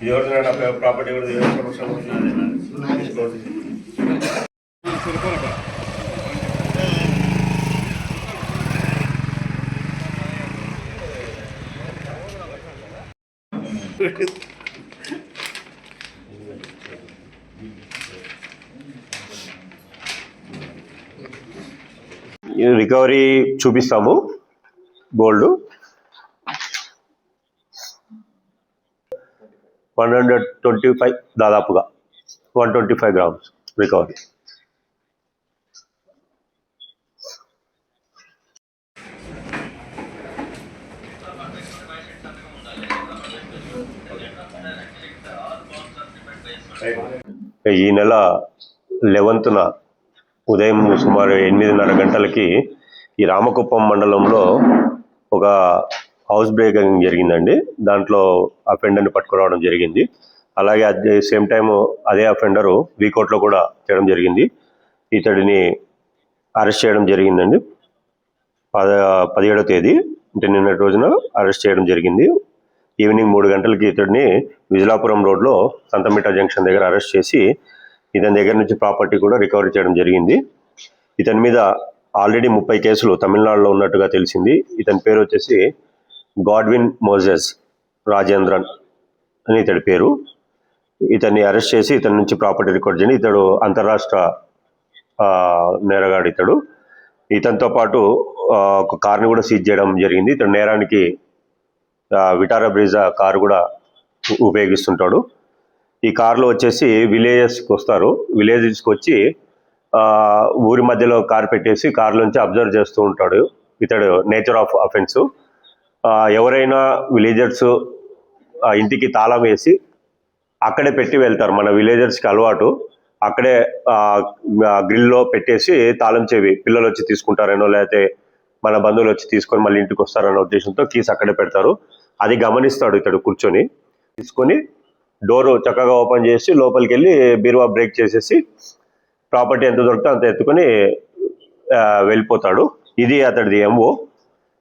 ఇది ఎవరిదైనా ప్రాపర్టీ ఎవరిది రికవరీ చూపిస్తాము. Gold one hundred twenty five దాదాపుగా. One twenty five grams recovery. ఈ నెల లెవెన్త్న ఉదయం సుమారు ఎనిమిదిన్నర గంటలకి ఈ రామకుప్పం మండలంలో ఒక హౌస్ బ్రేకింగ్ జరిగిందండి. దాంట్లో అఫెండర్ని పట్టుకురావడం జరిగింది. అలాగే అదే సేమ్ టైం అదే అఫెండరు వీకోట్లో కూడా చేయడం జరిగింది. ఇతడిని అరెస్ట్ చేయడం జరిగిందండి. పద పదిహేడో తేదీ అంటే నిన్నటి రోజున అరెస్ట్ చేయడం జరిగింది. ఈవినింగ్ మూడు గంటలకి ఇతడిని విజలాపురం రోడ్లో సంతమిట జంక్షన్ దగ్గర అరెస్ట్ చేసి ఇతని దగ్గర నుంచి ప్రాపర్టీ కూడా రికవరీ చేయడం జరిగింది. ఇతని మీద ఆల్రెడీ ముప్పై కేసులు తమిళనాడులో ఉన్నట్టుగా తెలిసింది. ఇతని పేరు వచ్చేసి గాడ్విన్ మోజెస్ రాజేంద్రన్ అని ఇతడి పేరు. ఇతన్ని అరెస్ట్ చేసి ఇతని నుంచి ప్రాపర్టీ రికార్డ్ చేయండి ఇతడు అంతరాష్ట్ర నేరగాడు ఇతడు. ఇతనితో పాటు ఒక కార్ని కూడా సీజ్ చేయడం జరిగింది. ఇతడు నేరానికి విటారా బ్రిజా కారు కూడా ఉపయోగిస్తుంటాడు. ఈ కార్లో వచ్చేసి విలేజెస్కి వస్తారు. విలేజెస్కి వచ్చి ఊరి మధ్యలో కార్ పెట్టేసి కార్లోంచి అబ్జర్వ్ చేస్తూ ఉంటాడు ఇతడు నేచర్ ఆఫ్ అఫెన్స్. ఎవరైనా విలేజర్స్ ఇంటికి తాళం వేసి అక్కడే పెట్టి వెళ్తారు. మన విలేజర్స్కి అలవాటు. అక్కడే గ్రిల్లో పెట్టేసి తాళం చెవి పిల్లలు వచ్చి తీసుకుంటారేనో లేకపోతే మన బంధువులు వచ్చి తీసుకొని మళ్ళీ ఇంటికి వస్తారనే ఉద్దేశంతో కీస్ అక్కడే పెడతారు. అది గమనిస్తాడు ఇతడు కూర్చొని. తీసుకొని డోర్ చక్కగా ఓపెన్ చేసి లోపలికి వెళ్ళి బీరువా బ్రేక్ చేసేసి ప్రాపర్టీ ఎంత దొరికితే అంత ఎత్తుకొని వెళ్ళిపోతాడు. ఇది అతడిది ఎంఓ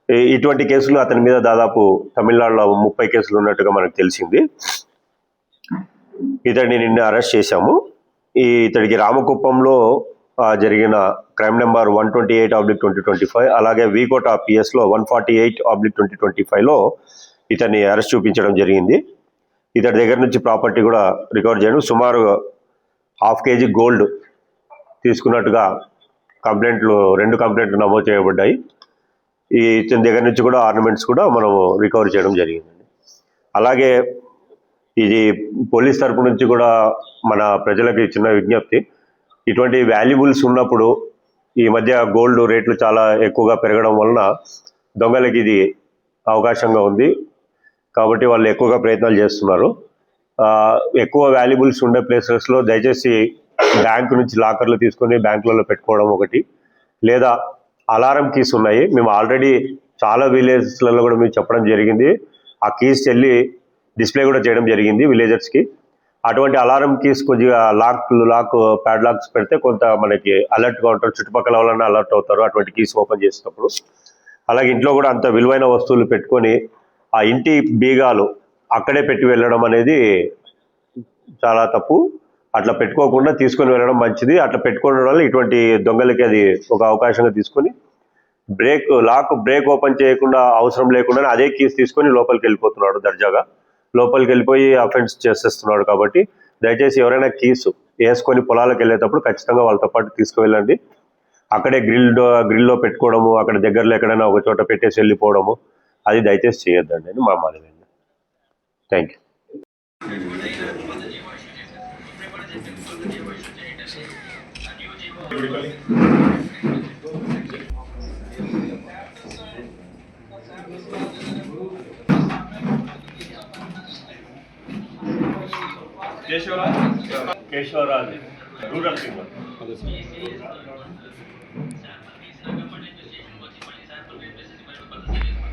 ఈ- ఇటువంటి కేసులు అతని మీద దాదాపు తమిళనాడులో ముప్పై కేసులు ఉన్నట్టుగా మనకు తెలిసింది. ఇతడిని నిన్న అరెస్ట్ చేశాము. ఈ ఇతడికి రామకుప్పంలో జరిగిన crime number one twenty eight oblique twenty twenty five అలాగే V Kota పిఎస్లో one forty eight oblique twenty twenty ఫైవ్లో ఇతన్ని అరెస్ట్ చూపించడం జరిగింది. ఇతడి దగ్గర నుంచి ప్రాపర్టీ కూడా రికవర్ చేయడం సుమారు హాఫ్ కేజీ గోల్డ్ తీసుకున్నట్టుగా కంప్లైంట్లు రెండు కంప్లైంట్లు నమోదు చేయబడ్డాయి. ఈ ఇతని దగ్గర నుంచి కూడా ఆర్నమెంట్స్ కూడా మనం రికవర్ చేయడం జరిగిందండి. అలాగే ఇది పోలీస్ తరపు నుంచి కూడా మన ప్రజలకు చిన్న విజ్ఞప్తి. ఇటువంటి వాల్యుబుల్స్ ఉన్నప్పుడు ఈ మధ్య గోల్డ్ రేట్లు చాలా ఎక్కువగా పెరగడం వలన దొంగలకి ఇది అవకాశంగా ఉంది. కాబట్టి వాళ్ళు ఎక్కువగా ప్రయత్నాలు చేస్తున్నారు. ఎక్కువ వాల్యుబుల్స్ ఉండే ప్లేసెస్లో దయచేసి బ్యాంకు నుంచి లాకర్లు తీసుకొని బ్యాంకులలో పెట్టుకోవడం ఒకటి. లేదా అలారం కీస్ ఉన్నాయి. మేము ఆల్రెడీ చాలా విలేజెస్లలో కూడా మేము చెప్పడం జరిగింది. ఆ కీస్ వెళ్ళి డిస్ప్లే కూడా చేయడం జరిగింది విలేజర్స్కి అటువంటి అలారం కీస్ కొద్దిగా లాక్ లాక్ ప్యాడ్ లాక్స్ పెడితే కొంత మనకి అలర్ట్గా ఉంటారు. చుట్టుపక్కల వాళ్ళని అలర్ట్ అవుతారు అటువంటి కీస్ ఓపెన్ చేసినప్పుడు అలాగే ఇంట్లో కూడా అంత విలువైన వస్తువులు పెట్టుకొని ఆ ఇంటి బీగాలు అక్కడే పెట్టి వెళ్ళడం అనేది చాలా తప్పు. అట్లా పెట్టుకోకుండా తీసుకొని వెళ్ళడం మంచిది. అట్లా పెట్టుకోవడం వల్ల ఇటువంటి దొంగలకి అది ఒక అవకాశంగా తీసుకొని బ్రేక్ లాక్ బ్రేక్ ఓపెన్ చేయకుండా అవసరం లేకుండా అదే కీస్ తీసుకొని లోపలికి వెళ్ళిపోతున్నాడు దర్జాగా. లోపలికి వెళ్ళిపోయి అఫెన్స్ చేసేస్తున్నాడు కాబట్టి దయచేసి ఎవరైనా కీస్ వేసుకొని పొలాలకు వెళ్ళేటప్పుడు ఖచ్చితంగా వాళ్ళతో పాటు తీసుకువెళ్ళండి. అక్కడే గ్రిల్ గ్రిల్లో పెట్టుకోవడము అక్కడ దగ్గరలో ఎక్కడైనా ఒక చోట పెట్టేసి వెళ్ళిపోవడము అది దయచేసి చేయొద్దండి అని మా మనవి thank you Keshavaraj? Rural singer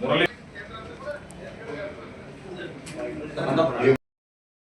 Murali